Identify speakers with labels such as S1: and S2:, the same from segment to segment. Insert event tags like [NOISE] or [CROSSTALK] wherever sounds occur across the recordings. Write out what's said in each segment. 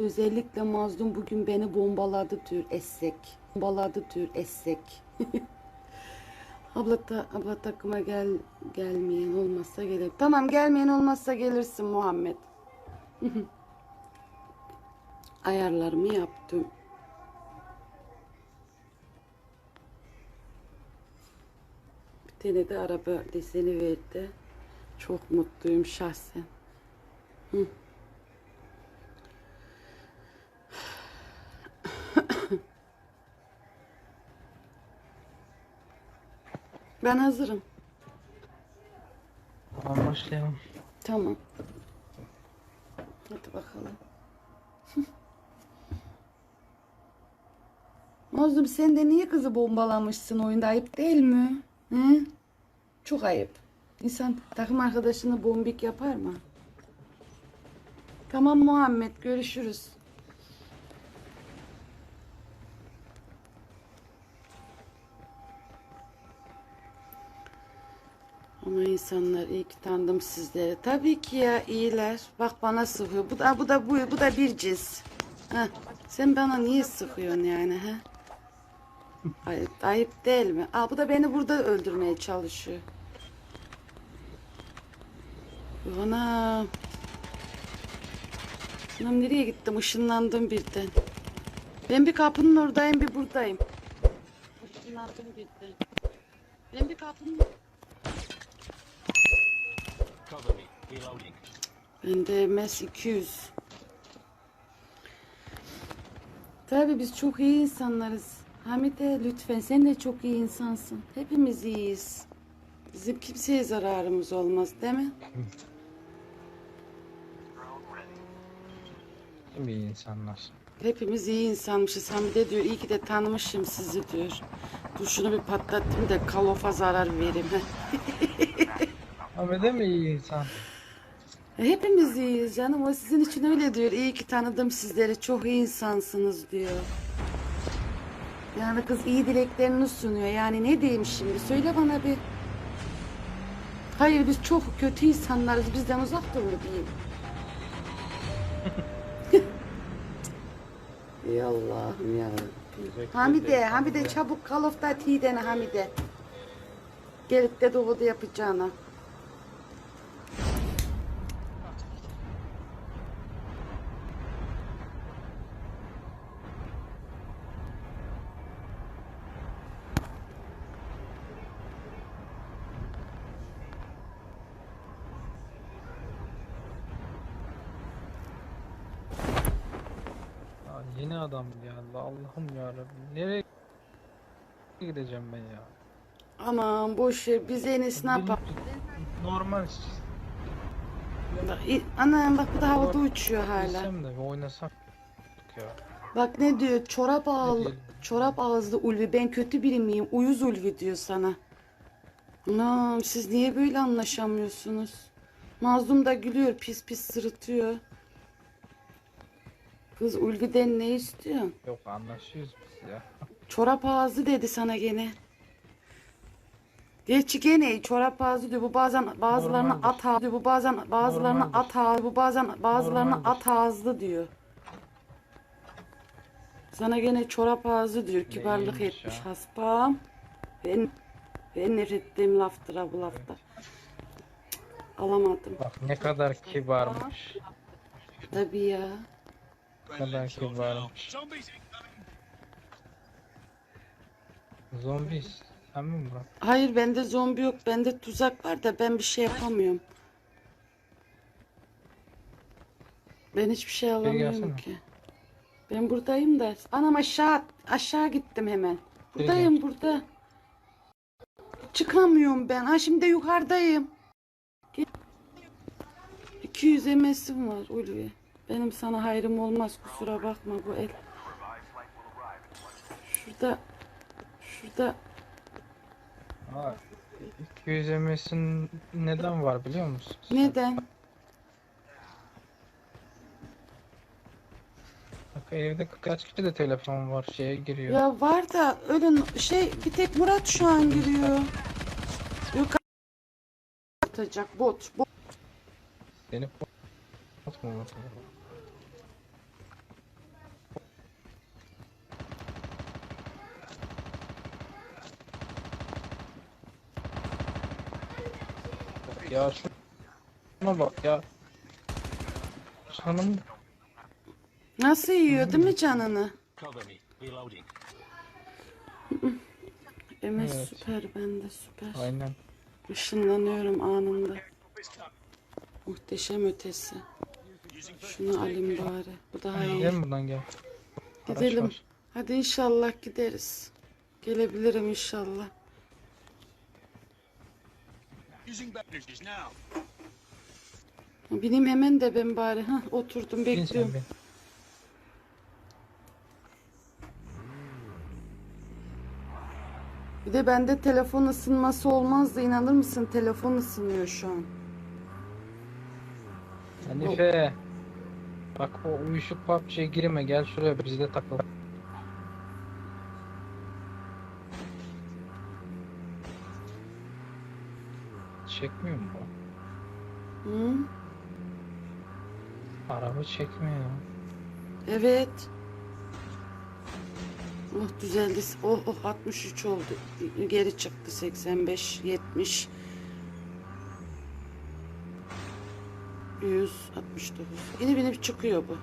S1: özellikle mazlum bugün beni bombaladı diyor Essek. Bombaladı diyor Essek. [LAUGHS] abla, ta, abla takıma gel gelmeyen olmazsa gelir. Tamam gelmeyen olmazsa gelirsin Muhammed. [LAUGHS] Ayarlarımı yaptım. Bir tane de araba deseni verdi. Çok mutluyum şahsen. Hı. Ben hazırım.
S2: Tamam başlayalım.
S1: Tamam. Hadi bakalım. [LAUGHS] Mazlum sen de niye kızı bombalamışsın oyunda ayıp değil mi? Hı? Çok ayıp. İnsan takım arkadaşını bombik yapar mı? Tamam Muhammed görüşürüz. Ama insanlar iyi ki tanıdım sizleri. Tabii ki ya iyiler. Bak bana sıkıyor. Bu da bu da bu bu da bir cins. Heh. Sen bana niye sıkıyorsun yani ha? Ayıp, ayıp değil mi? Aa bu da beni burada öldürmeye çalışıyor. Anam. Anam nereye gittim? Işınlandım birden. Ben bir kapının oradayım bir buradayım. Işınlandım birden. Ben bir kapının Bende MS 200. Tabii biz çok iyi insanlarız. Hamide lütfen sen de çok iyi insansın. Hepimiz iyiyiz. Bizim kimseye zararımız olmaz değil mi?
S2: Kim iyi insanlar.
S1: Hepimiz iyi insanmışız. Hamide diyor iyi ki de tanımışım sizi diyor. Dur şunu bir patlatayım da kalofa zarar vereyim. [LAUGHS]
S2: Ahmet'e mi iyi insan?
S1: Hepimiz iyiyiz canım. O sizin için öyle diyor. İyi ki tanıdım sizleri. Çok iyi insansınız diyor. Yani kız iyi dileklerini sunuyor. Yani ne diyeyim şimdi? Söyle bana bir. Hayır biz çok kötü insanlarız. Bizden uzak dur diyeyim. [LAUGHS] Ey Allah'ım ya. Hamide, Hamide çabuk Call of Duty'yi dene Hamide. Gelip de doğuda yapacağına.
S2: Ya yeni adam geldi. Allah'ım ya Rabbim. Nereye gideceğim ben ya?
S1: Aman boş ver. Biz en iyisi ne yapalım?
S2: Normal
S1: İ- Anam bak bu da havada uçuyor hala.
S2: Bilsem de bir oynasak ya.
S1: Bak ne diyor? Çorap
S2: diyelim?
S1: çorap ağızlı Ulvi. Ben kötü biri miyim? Uyuz Ulvi diyor sana. Anam siz niye böyle anlaşamıyorsunuz? Mazlum da gülüyor. Pis pis sırıtıyor. Kız Ulvi'den ne istiyorsun?
S2: Yok anlaşıyoruz biz ya. [LAUGHS]
S1: Çorap ağzı dedi sana gene. Gerçi gene çorap ağzı diyor. Bu bazen bazılarına
S2: Normaldir.
S1: at ağzı diyor. Bu bazen bazılarına
S2: Normaldir.
S1: at ağzı. Bu bazen bazılarına
S2: Normaldir.
S1: at ağızlı diyor. Sana gene çorap ağzı diyor. Kibarlık
S2: Neymiş
S1: etmiş
S2: ya?
S1: haspam. Ben ben nefret ettiğim laftır ha bu lafta. Alamadım.
S2: Bak ne kadar kibarmış.
S1: Tabii ya.
S2: Ne
S3: incoming.
S2: Zombi sen mi Murat?
S1: Hayır bende zombi yok. Bende tuzak var da ben bir şey yapamıyorum. Ben hiçbir şey alamıyorum ki. Ben buradayım da. Anam aşağı aşağı gittim hemen. Buradayım burada. Çıkamıyorum ben. Ha şimdi yukarıdayım. Gel. 200 MS'im var Ulvi. Benim sana hayrım olmaz kusura bakma bu el. Şurada şurada
S2: Ha, 200 MS'in neden var biliyor musun?
S1: neden?
S2: Bak evde kaç kişi de telefon var şeye giriyor.
S1: Ya var da ölün şey bir tek Murat şu an giriyor. Yok atacak bot. bot.
S2: Seni atma ya. Şuna bak ya. Canım
S1: Nasıl yiyor değil mi canını?
S3: Reloading. [LAUGHS]
S1: Evet,
S2: Evet.
S1: süper ben de süper.
S2: aynen.
S1: Işınlanıyorum anında. Muhteşem ötesi. Şunu alayım bari. Bu daha iyi.
S2: Gel buradan gel. Araç
S1: Gidelim.
S2: var.
S1: Hadi inşallah gideriz. Gelebilirim inşallah.
S3: Using bandages now.
S1: Bineyim hemen de ben bari. Hah, oturdum
S2: Bin sen
S1: bekliyorum.
S2: bin.
S1: Bir de bende telefon ısınması olmazdı. inanır mısın? Telefon ısınıyor şu an.
S2: Hanife. Bak o uyuşuk PUBG'ye girme gel şuraya bizde takıl. Çekmiyor mu bu?
S1: Hı?
S2: Araba çekmiyor.
S1: Evet. Oh düzeldi. Oh oh 63 oldu. Geri çıktı 85, 70. 169. Yine binip çıkıyor bu.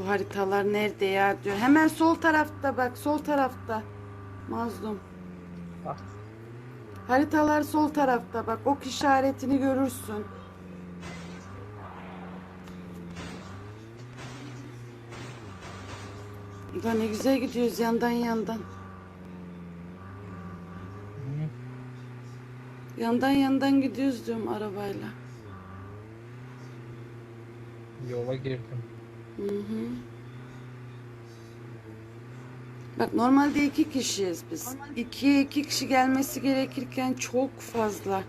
S1: Bu haritalar nerede ya diyor. Hemen sol tarafta bak sol tarafta. Mazlum.
S2: Ah,
S1: Haritalar sol tarafta bak ok işaretini görürsün. Ulan ne güzel gidiyoruz yandan yandan. Yandan yandan gidiyoruz diyorum arabayla.
S2: yola girdim.
S1: Hı hı. Bak normalde iki kişiyiz biz. İkiye iki kişi gelmesi gerekirken çok fazla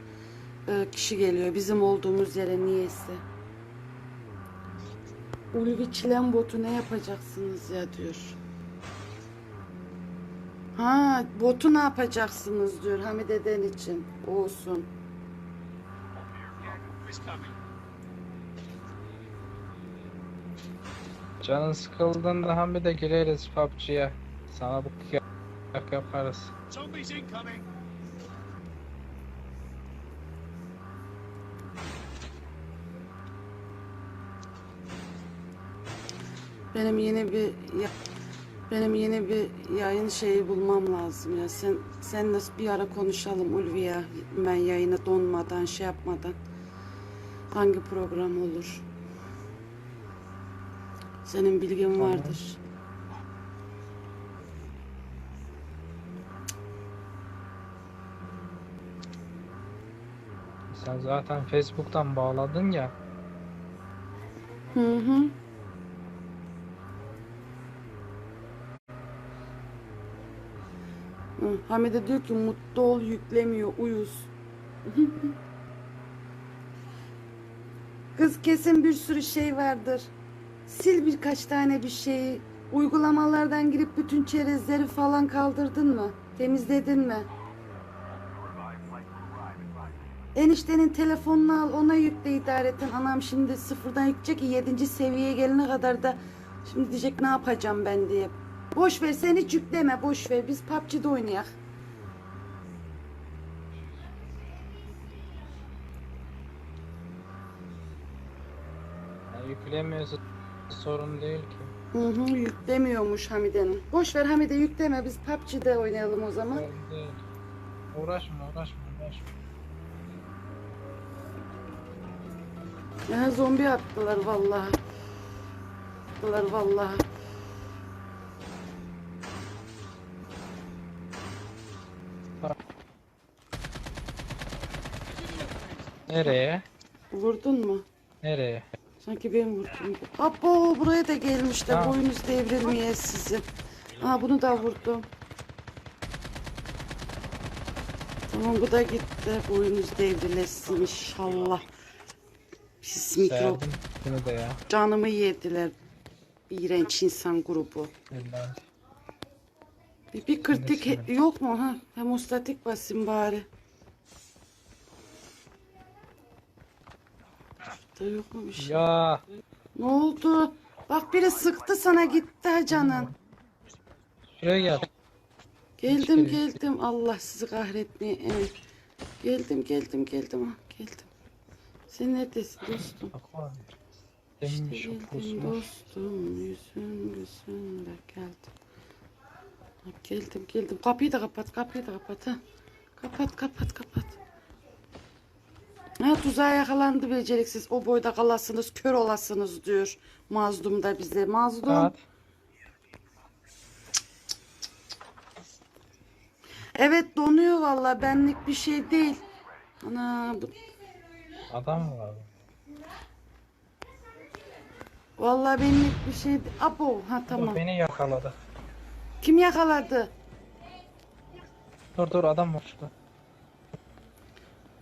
S1: e, kişi geliyor bizim olduğumuz yere niyeyse. Ulvi çilen botu ne yapacaksınız ya diyor. Ha botu ne yapacaksınız diyor Hamide'den için. Olsun.
S2: Canın sıkıldığında bir de gireriz PUBG'ye. Sana bu kıyak yaparız.
S3: Zombies incoming.
S1: Benim yeni bir ya- benim yeni bir yayın şeyi bulmam lazım ya. Sen sen nasıl bir ara konuşalım Ulvi ya. Ben yayına donmadan şey yapmadan. Hangi program olur? Senin bilgin vardır.
S2: Sen zaten Facebook'tan bağladın ya.
S1: Hı hı. Hı, Hamide diyor ki mutlu ol yüklemiyor uyuz. [LAUGHS] Kız kesin bir sürü şey vardır. Sil birkaç tane bir şeyi. Uygulamalardan girip bütün çerezleri falan kaldırdın mı? Temizledin mi? Eniştenin telefonunu al ona yükle idareten. Anam şimdi sıfırdan yükleyecek ki 7. seviyeye gelene kadar da şimdi diyecek ne yapacağım ben diye. Boş ver sen hiç yükleme boş ver biz PUBG'de oynayak.
S2: Yani yükleyemiyorsa sorun değil ki.
S1: Hı hı yüklemiyormuş Hamide'nin. Boş ver Hamide yükleme biz PUBG'de oynayalım o zaman.
S2: Sorun değil. Uğraşma uğraşma uğraşma.
S1: Ya zombi attılar vallahi. Attılar vallahi.
S2: Nereye?
S1: Vurdun mu?
S2: Nereye?
S1: Sanki ben vurdum. Abo buraya da gelmişler
S2: Ha.
S1: boyunuz devrilmeye sizi. Aa bunu da vurdum. Tamam bu da gitti. Boyunuz devrilesin inşallah. Pis mikrop.
S2: Ya.
S1: Canımı yediler. İğrenç insan grubu. Bir, bir kritik yok mu ha? Hemostatik basayım bari. Da yok mu bir şey?
S2: Ya
S1: Ne oldu? Bak biri sıktı sana gitti ha canım.
S2: Şuraya gel.
S1: Geldim geldim. Allah sizi kahretmeye. Evet. Geldim geldim geldim. Geldim. Sen neredesin dostum? İşte geldim dostum. Yüzün gözünde geldim. Geldim geldim. Kapıyı da kapat kapıyı da kapat. Ha. Kapat kapat kapat. Ha tuzağa yakalandı beceriksiz. O boyda kalasınız, kör olasınız diyor. Mazlum da bize. Mazlum.
S2: Saat.
S1: Evet donuyor valla. Benlik bir şey değil. Ana bu
S2: Adam var.
S1: Vallahi benlik bir şey değil. Abo ha
S2: Dur,
S1: tamam.
S2: beni yakaladı.
S1: Kim yakaladı?
S2: Dur dur adam var şurada.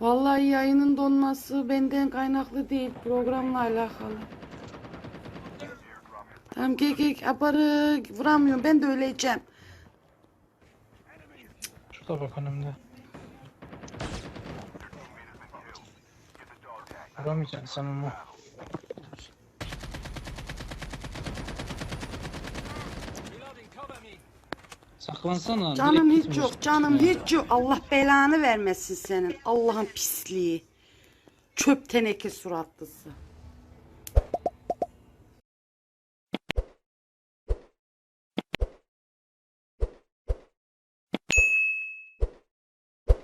S1: Vallahi yayının donması benden kaynaklı değil. Programla alakalı. Tamam gel gel aparı vuramıyorum. Ben de öleceğim.
S2: Şurada bak önümde. Vuramayacaksın sen onu. Saklansana.
S1: Canım hiç yok. Canım hiç yok. Allah belanı vermesin senin. Allah'ın pisliği. Çöp teneke suratlısı.